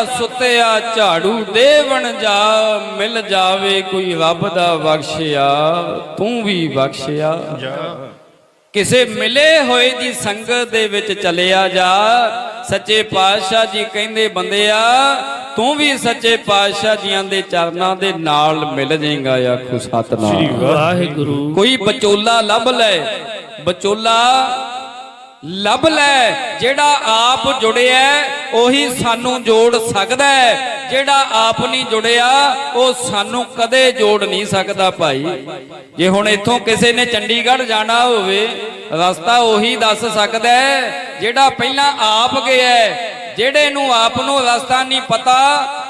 ਦਾ ਸੁੱਤਿਆ ਝਾੜੂ ਦੇਵਣ ਜਾ ਮਿਲ ਜਾਵੇ ਕੋਈ ਰੱਬ ਦਾ ਬਖਸ਼ਿਆ ਤੂੰ ਵੀ ਬਖਸ਼ਿਆ। ਕਿਸੇ ਮਿਲੇ ਹੋਏ ਦੀ ਸੰਗਤ ਦੇ ਵਿੱਚ ਚਲਿਆ ਜਾ ਸੱਚੇ ਪਾਤਸ਼ਾਹ ਜੀ ਕਹਿੰਦੇ ਬੰਦਿਆ ਤੂੰ ਵੀ ਸੱਚੇ ਪਾਤਸ਼ਾਹ ਜੀਆਂ ਦੇ ਚਰਨਾਂ ਦੇ ਨਾਲ ਮਿਲ ਜਾਏਗਾ ਆਖੋ ਸਤਨਾਮ। ਵਾਹਿਗੁਰੂ। ਕੋਈ ਬਚੋਲਾ ਲੱਭ ਲੈ ਬਚੋਲਾ ਲੱਭ ਲੈ। ਜਿਹੜਾ ਆਪ ਜੁੜਿਆ, ਉਹੀ ਸਾਨੂੰ ਜੋੜ ਸਕਦਾ ਹੈ। ਜਿਹੜਾ ਆਪ ਨਹੀਂ ਜੁੜਿਆ, ਉਹ ਸਾਨੂੰ ਕਦੇ ਜੋੜ ਨਹੀਂ ਸਕਦਾ ਭਾਈ। ਜੇ ਹੁਣ ਇੱਥੋਂ ਕਿਸੇ ਨੇ ਚੰਡੀਗੜ੍ਹ ਜਾਣਾ ਹੋਵੇ, ਰਸਤਾ ਉਹੀ ਦੱਸ ਸਕਦਾ ਹੈ। ਜਿਹੜਾ ਪਹਿਲਾਂ ਆਪ ਗਿਆ ਜਿਹੜੇ ਨੂੰ ਆਪ ਨੂੰ ਰਸਤਾ ਨਹੀਂ ਪਤਾ,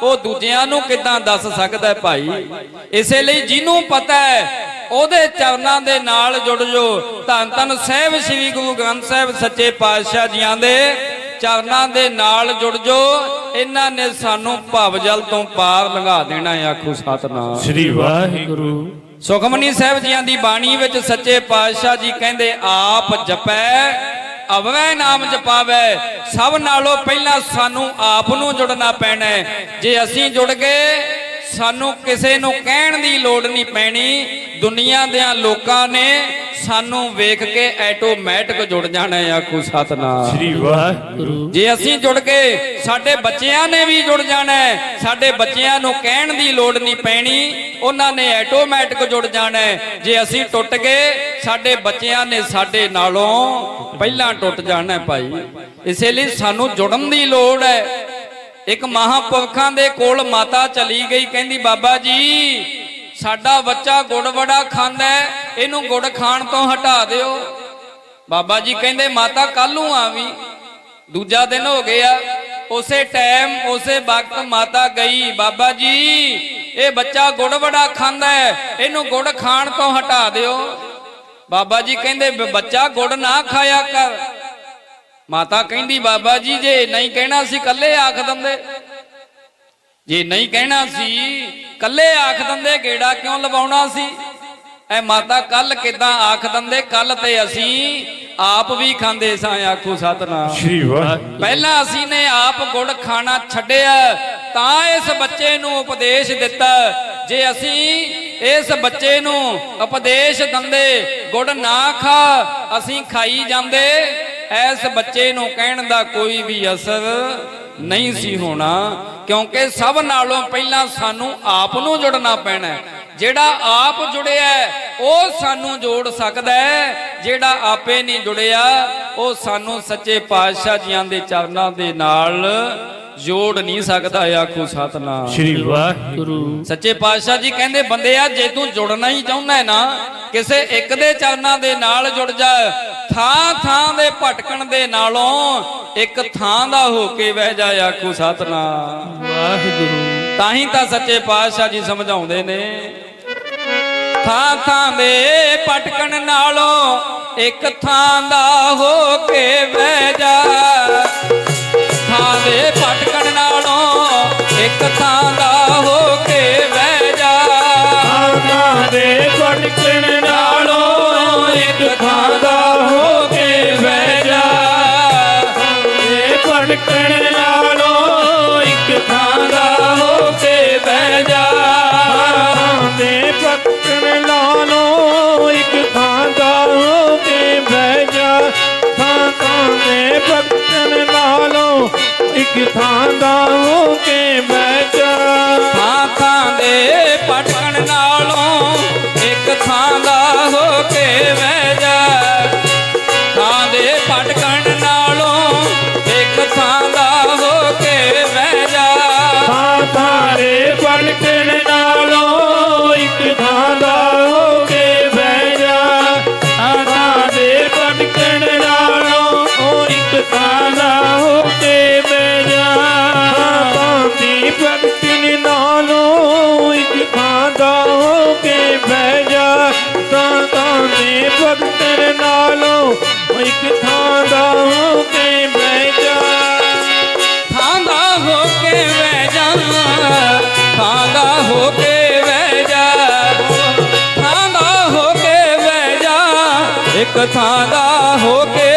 ਉਹ ਦੂਜਿਆਂ ਨੂੰ ਕਿੱਦਾਂ ਦੱਸ ਸਕਦਾ ਭਾਈ? ਇਸੇ ਲਈ ਜਿਹਨੂੰ ਪਤਾ ਹੈ ਉਹਦੇ ਚਰਨਾਂ ਦੇ ਨਾਲ ਜੁੜ ਜੋ। ਧੰਨ ਧੰਨ ਸਾਹਿਬ ਸ੍ਰੀ ਗੁਰੂ ਗ੍ਰੰਥ ਸਾਹਿਬ ਸੱਚੇ ਪਾਤਸ਼ਾਹ ਜੀਆਂ ਦੇ ਚਰਨਾਂ ਦੇ ਨਾਲ ਜੁੜ ਜੋ। ਇਹਨਾਂ ਨੇ ਸਾਨੂੰ ਭਵ ਜਲ ਤੋਂ ਪਾਰ ਲੰਘਾ ਦੇਣਾ ਹੈ ਆਖੋ ਸਤਨਾਮ। ਸ੍ਰੀ ਵਾਹਿਗੁਰੂ। ਸੁਖਮਨੀ ਸਾਹਿਬ ਜੀਆਂ ਦੀ ਬਾਣੀ ਵਿੱਚ ਸੱਚੇ ਪਾਤਸ਼ਾਹ ਜੀ ਕਹਿੰਦੇ ਆਪ ਜਪੈ ਅਵੈ ਨਾਮ ਜਪਾਵੇ। ਸਭ ਨਾਲੋਂ ਪਹਿਲਾਂ ਸਾਨੂੰ ਆਪ ਨੂੰ ਜੁੜਨਾ ਪੈਣਾ ਜੇ ਅਸੀਂ ਜੁੜ ਗਏ ਸਾਨੂੰ ਕਿਸੇ ਨੂੰ ਕਹਿਣ ਦੀ ਲੋੜ ਨਹੀਂ ਪੈਣੀ। ਦੁਨੀਆ ਦੇ ਲੋਕਾਂ ਨੇ ਸਾਨੂੰ ਵੇਖ ਕੇ ਆਟੋਮੈਟਿਕ ਜੁੜ ਜਾਣਾ ਹੈ ਆਖੋ ਸਤਨਾਮ। ਸ੍ਰੀ ਵਾਹਿਗੁਰੂ। ਜੇ ਅਸੀਂ ਜੁੜ ਗਏ ਸਾਡੇ ਬੱਚਿਆਂ ਨੇ ਵੀ ਜੁੜ ਜਾਣਾ ਹੈ ਸਾਡੇ ਬੱਚਿਆਂ ਨੂੰ ਕਹਿਣ ਦੀ ਲੋੜ ਨਹੀਂ ਪੈਣੀ ਉਹਨਾਂ ਨੇ ਆਟੋਮੈਟਿਕ ਜੁੜ ਜਾਣਾ ਹੈ। ਜੇ ਅਸੀਂ ਟੁੱਟ ਗਏ ਸਾਡੇ ਬੱਚਿਆਂ ਨੇ ਸਾਡੇ ਨਾਲੋਂ ਪਹਿਲਾਂ ਟੁੱਟ ਜਾਣਾ ਹੈ ਭਾਈ। ਇਸੇ ਲਈ ਸਾਨੂੰ ਜੁੜਨ ਦੀ ਲੋੜ ਹੈ। ਇੱਕ ਮਹਾਪੁਰਖਾਂ ਦੇ ਕੋਲ ਮਾਤਾ ਚਲੀ ਗਈ ਕਹਿੰਦੀ ਬਾਬਾ ਜੀ ਸਾਡਾ ਬੱਚਾ ਗੁੜ ਵੜਾ ਖਾਂਦਾ ਇਹਨੂੰ ਗੁੜ ਖਾਣ ਤੋਂ ਹਟਾ ਦਿਓ। ਬਾਬਾ ਜੀ ਕਹਿੰਦੇ, ਮਾਤਾ ਕੱਲ ਨੂੰ ਆਵੀਂ। ਦੂਜਾ ਦਿਨ ਹੋ ਗਿਆ, ਉਸੇ ਟਾਈਮ ਉਸੇ ਵਕਤ ਮਾਤਾ ਗਈ। ਬਾਬਾ ਜੀ, ਇਹ ਬੱਚਾ ਗੁੜ ਵੜਾ ਖਾਂਦਾ ਇਹਨੂੰ ਗੁੜ ਖਾਣ ਤੋਂ ਹਟਾ ਦਿਓ। ਬਾਬਾ ਜੀ ਕਹਿੰਦੇ ਬੱਚਾ ਗੁੜ ਨਾ ਖਾਇਆ ਕਰ। ਮਾਤਾ ਕਹਿੰਦੀ, ਬਾਬਾ ਜੀ, ਜੇ ਨਹੀਂ ਕਹਿਣਾ ਸੀ, ਕੱਲੇ ਆਖ ਦਿੰਦੇ। ਜੇ ਨਹੀਂ ਕਹਿਣਾ ਸੀ ਕੱਲੇ ਆਖ ਦਿੰਦੇ ਗੇੜਾ ਕਿਉਂ ਲਵਾਉਣਾ ਸੀ? ਐ ਮਾਤਾ ਕੱਲ ਕਿਦਾਂ ਆਖ ਦਿੰਦੇ? ਕੱਲ ਤੇ ਅਸੀਂ ਆਪ ਵੀ ਖਾਂਦੇ ਸਾਂ ਆਖੋ ਸਤਨਾਮ। ਸ੍ਰੀ ਵਾਹਿਗੁਰੂ। ਪਹਿਲਾਂ ਅਸੀਂ ਨੇ ਆਪ ਗੁੜ ਖਾਣਾ ਛੱਡਿਆ ਤਾਂ ਇਸ ਬੱਚੇ ਨੂੰ ਉਪਦੇਸ਼ ਦਿੱਤਾ। ਜੇ ਅਸੀਂ ਇਸ ਬੱਚੇ ਨੂੰ ਉਪਦੇਸ਼ ਦਿੰਦੇ ਗੁੜ ਨਾ ਖਾ ਅਸੀਂ ਖਾਈ ਜਾਂਦੇ ਇਸ ਬੱਚੇ ਨੂੰ ਕਹਿਣ ਦਾ ਕੋਈ ਵੀ ਅਸਰ ਨਹੀਂ ਸੀ ਹੋਣਾ ਕਿਉਂਕਿ ਸਭ ਨਾਲੋਂ ਪਹਿਲਾਂ ਸਾਨੂੰ ਆਪ ਨੂੰ ਜੁੜਨਾ ਪੈਣਾ। ਜਿਹੜਾ ਆਪ ਜੁੜਿਆ ਉਹ ਸਾਨੂੰ ਜੋੜ ਸਕਦਾ ਹੈ। ਜਿਹੜਾ ਆਪੇ ਨਹੀਂ ਜੁੜਿਆ ਉਹ ਸਾਨੂੰ ਸੱਚੇ ਪਾਤਸ਼ਾਹ ਜੀਆਂ ਦੇ ਚਰਨਾਂ ਦੇ ਨਾਲ ਜੋੜ ਨਹੀਂ ਸਕਦਾ ਆਖੋ ਸਤਨਾਮ। ਸ੍ਰੀ ਵਾਹਿਗੁਰੂ। ਸੱਚੇ ਪਾਤਸ਼ਾਹ ਜੀ ਕਹਿੰਦੇ ਬੰਦਿਆ ਜੇ ਤੂੰ ਜੁੜਨਾ ਹੀ ਚਾਹੁੰਦਾ ਹੈ ਨਾ ਕਿਸੇ ਇੱਕ ਦੇ ਚਰਨਾਂ ਦੇ ਨਾਲ ਜੁੜ ਜਾ ਥਾਂ ਥਾਂ ਦੇ ਭਟਕਣ ਦੇ ਨਾਲੋਂ ਇੱਕ ਥਾਂ ਦਾ ਹੋ ਕੇ ਬਹਿ ਜਾ ਆਖੋ ਸਤਨਾਮ। ਵਾਹਿਗੁਰੂ। ਤਾਂ ਹੀ ਤਾਂ ਸੱਚੇ ਪਾਤਸ਼ਾਹ ਜੀ ਸਮਝਾਉਂਦੇ ਨੇ। ਥਾਂ ਥਾਂ ਦੇ ਭਟਕਣ ਨਾਲੋਂ ਇੱਕ ਥਾਂ ਦਾ ਹੋ ਕੇ ਬਹਿ ਜਾ ਇੱਕ ਥਾਂ ਦਾ ਹੋ ਕੇ ਬਹਿ ਥਾਂ ਥਾਂ ਦੇ ਪਟਣ ਨਾਲੋਂ ਇੱਕ ਥਾਂ ਦਾ ਹੋ ਕੇ ਬਹਿ ਇੱਕ ਥਾਂ ਦਾ ਹੋ ਕੇ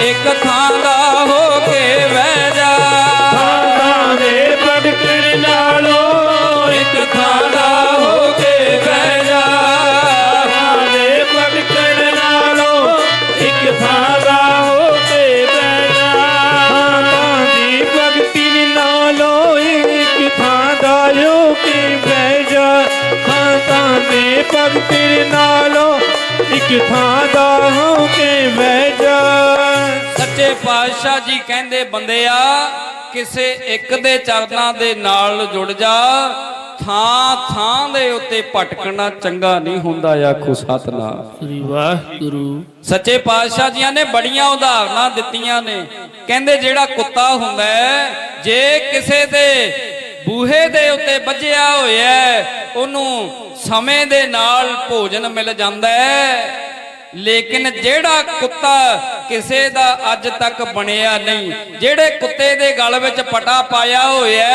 ਇੱਕ ਥਾਂ ਦਾ ਹੋ ਕੇ ਬਹਿ ਜਾ। ਥਾਂ ਦੇ ਪਟਕਣ ਨਾਲੋਂ ਇੱਕ ਥਾਂ ਦਾ ਹੋ ਕੇ ਬਹਿ ਜਾ। ਥਾਂ ਦੇ ਪਟਕਣ ਨਾਲੋਂ ਇੱਕ ਥਾਂ ਦਾ ਹੋ ਕੇ ਬਹਿ ਜਾ। ਥਾਂ ਦੀ ਭਗਤੀ ਨਾਲੋਂ ਇੱਕ ਥਾਂ ਦਾ ਹੋ ਕੇ ਬਹਿ ਜਾ। ਥਾਂ ਦੇ ਭਗਤੀ ਨਾਲੋਂ ਇੱਕ ਥਾਂ ਦਾ ਹੋ ਕੇ ਬਹਿ ਜਾ। ਸੱਚੇ ਪਾਤਸ਼ਾਹ ਜੀ ਕਹਿੰਦੇ ਬੰਦਿਆ ਕਿਸੇ ਇੱਕ ਦੇ ਚਰਨਾਂ ਦੇ ਨਾਲ ਜੁੜ ਜਾ। ਥਾਂ ਥਾਂ ਦੇ ਉੱਤੇ ਭਟਕਣਾ ਚੰਗਾ ਨਹੀਂ ਹੁੰਦਾ ਆਖੋ ਸਤਨਾਮ। ਸ੍ਰੀ ਵਾਹਿਗੁਰੂ। ਸੱਚੇ ਪਾਤਸ਼ਾਹ ਜੀਆਂ ਨੇ ਬੜੀਆਂ ਉਦਾਹਰਨਾਂ ਦਿੱਤੀਆਂ ਨੇ। ਕਹਿੰਦੇ ਜਿਹੜਾ ਕੁੱਤਾ ਹੁੰਦਾ ਜੇ ਕਿਸੇ ਦੇ ਬੂਹੇ ਦੇ ਉੱਤੇ ਵੱਜਿਆ ਹੋਇਆ ਉਹਨੂੰ ਸਮੇਂ ਦੇ ਨਾਲ ਭੋਜਨ ਮਿਲ ਜਾਂਦਾ ਹੈ। ਲੇਕਿਨ ਜਿਹੜਾ ਕੁੱਤਾ ਕਿਸੇ ਦਾ ਅੱਜ ਤੱਕ ਬਣਿਆ ਨਹੀਂ, ਜਿਹੜੇ ਕੁੱਤੇ ਦੇ ਗਲ ਵਿੱਚ ਪਟਾ ਪਾਇਆ ਹੋਇਆ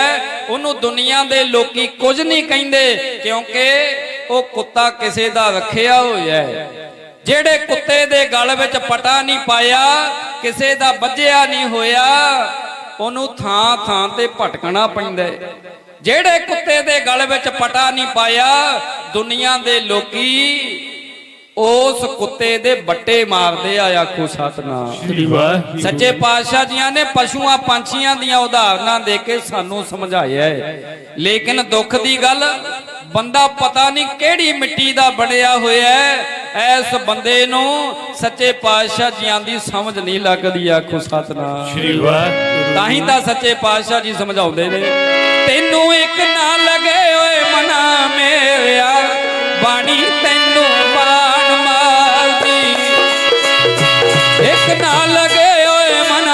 ਉਹਨੂੰ ਦੁਨੀਆ ਦੇ ਲੋਕੀ ਕੁਝ ਨਹੀਂ ਕਹਿੰਦੇ, ਕਿਉਂਕਿ ਉਹ ਕੁੱਤਾ ਕਿਸੇ ਦਾ ਰੱਖਿਆ ਹੋਇਆ ਹੈ। ਜਿਹੜੇ ਕੁੱਤੇ ਦੇ ਗਲ ਵਿੱਚ ਪਟਾ ਨਹੀਂ ਪਾਇਆ, ਕਿਸੇ ਦਾ ਵੱਜਿਆ ਨਹੀਂ ਹੋਇਆ ਉਹਨੂੰ ਥਾਂ ਥਾਂ ਤੇ ਭਟਕਣਾ ਪੈਂਦਾ ਹੈ। ਜਿਹੜੇ ਕੁੱਤੇ ਦੇ ਗਲ ਵਿੱਚ ਪਟਾ ਨਹੀਂ ਪਾਇਆ ਦੁਨੀਆ ਦੇ ਲੋਕੀ ਉਸ ਕੁੱਤੇ ਦੇ ਬੱਟੇ ਮਾਰਦੇ ਆ ਆਖੋ ਸਤਨਾਮ। ਸੱਚੇ ਪਾਤਸ਼ਾਹ ਜੀਆਂ ਨੇ ਪਸ਼ੂਆਂ ਪੰਛੀਆਂ ਦੀਆਂ ਉਦਾਹਰਨਾਂ ਦੇ ਕੇ ਸਾਨੂੰ ਸਮਝਾਇਆ ਹੈ। ਲੇਕਿਨ ਦੁੱਖ ਦੀ ਗੱਲ ਬੰਦਾ ਪਤਾ ਨਹੀਂ ਕਿਹੜੀ ਮਿੱਟੀ ਦਾ ਬਣਿਆ ਹੋਇਆ ਹੈ ਐਸ ਬੰਦੇ ਨੂੰ ਸੱਚੇ ਪਾਤਸ਼ਾਹ ਜੀਆਂ ਦੀ ਸਮਝ ਨਹੀਂ ਲੱਗਦੀ ਆਖੋ ਸਤਨਾਮ। ਸ੍ਰੀ ਵਾਹਿਗੁਰੂ ਤਾਂ ਹੀ ਤਾਂ ਸੱਚੇ ਪਾਤਸ਼ਾਹ ਜੀ ਸਮਝਾਉਂਦੇ ਨੇ ਤੈਨੂੰ ਇੱਕ ਨਾ ਲਗੇ ਓਏ ਮਨਾ ਮੇਰਿਆ ਬਾਣੀ ਤੈਨੂੰ ਬਾਣ ਮਾਰਦੀ। ਇੱਕ ਨਾ ਲਗੇ ਓਏ ਮਨਾ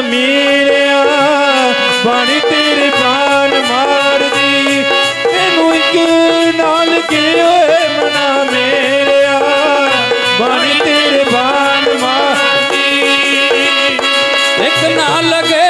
ਮੇਰਿਆ, ਬਾਣੀ ਤੇਰੇ ਬਾਣ ਮਾਰਦੀ। ਤੈਨੂੰ ਇੱਕ ਨਾਲ ਕੇ ਓਏ ਮਨਾ ਮੇਰਿਆ? ਬਾਣੀ ਤੇਰੇ ਬਾਣ ਮਾਰਦੀ। ਇੱਕ ਨਾ ਲਗੇ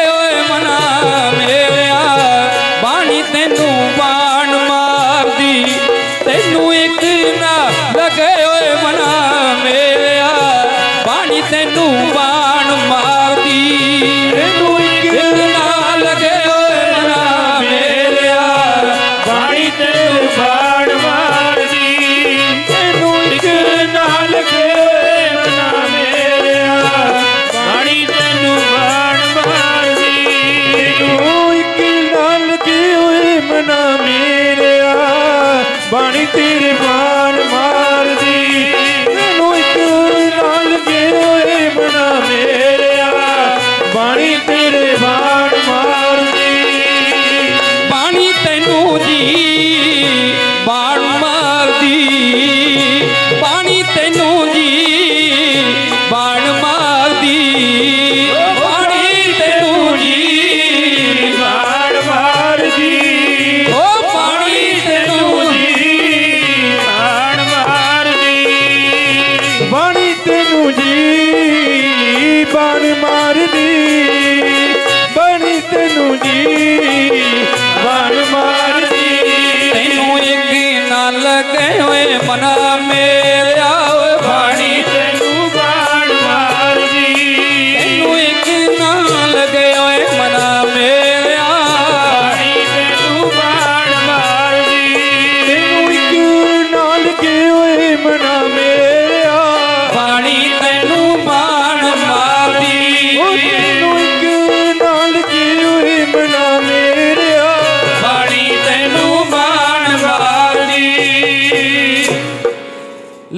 ਲੱਗੇ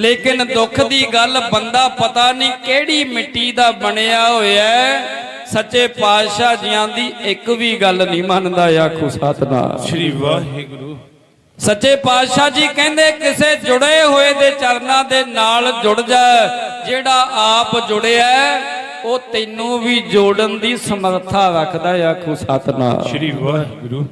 ਲੇਕਿਨ ਦੁੱਖ ਦੀ ਗੱਲ ਬੰਦਾ ਪਤਾ ਨਹੀਂ ਕਿਹੜੀ ਮਿੱਟੀ ਦਾ ਬਣਿਆ ਹੋਇਆ ਸੱਚੇ ਪਾਤਸ਼ਾਹ ਜੀਆਂ ਦੀ ਇੱਕ ਵੀ ਗੱਲ ਨਹੀਂ ਮੰਨਦਾ ਆਖੋ ਸਤਨਾਮ। ਸ੍ਰੀ ਵਾਹਿਗੁਰੂ। ਸੱਚੇ ਪਾਤਸ਼ਾਹ ਜੀ ਕਹਿੰਦੇ ਕਿਸੇ ਜੁੜੇ ਹੋਏ ਦੇ ਚਰਨਾਂ ਦੇ ਨਾਲ ਜੁੜ ਜਾ ਜਿਹੜਾ ਆਪ ਜੁੜਿਆ ਉਹ ਤੈਨੂੰ ਵੀ ਜੋੜਨ ਦੀ ਸਮਰੱਥਾ ਰੱਖਦਾ ਆਖੋ ਸਤਨਾਮ। ਸ੍ਰੀ ਵਾਹਿਗੁਰੂ।